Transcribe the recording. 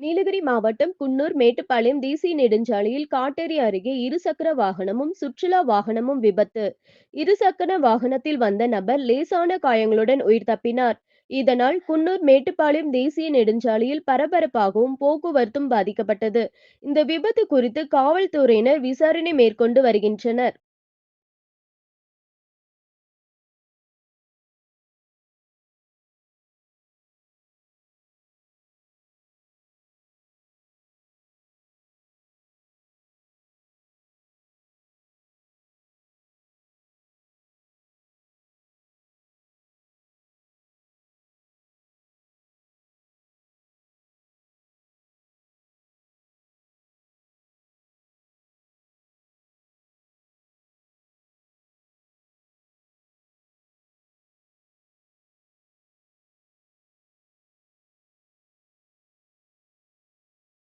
நீலகிரி மாவட்டம் குன்னூர் மேட்டுப்பாளையம் தேசிய நெடுஞ்சாலையில் காட்டேரி அருகே இருசக்கர வாகனமும் சுற்றுலா வாகனமும் விபத்து. இருசக்கர வாகனத்தில் வந்த நபர் லேசான காயங்களுடன் உயிர் தப்பினார். இதனால் குன்னூர் மேட்டுப்பாளையம் தேசிய நெடுஞ்சாலையில் பரபரப்பாகவும் போக்குவரத்தும் பாதிக்கப்பட்டது. இந்த விபத்து குறித்து காவல்துறையினர் விசாரணை மேற்கொண்டு வருகின்றனர்.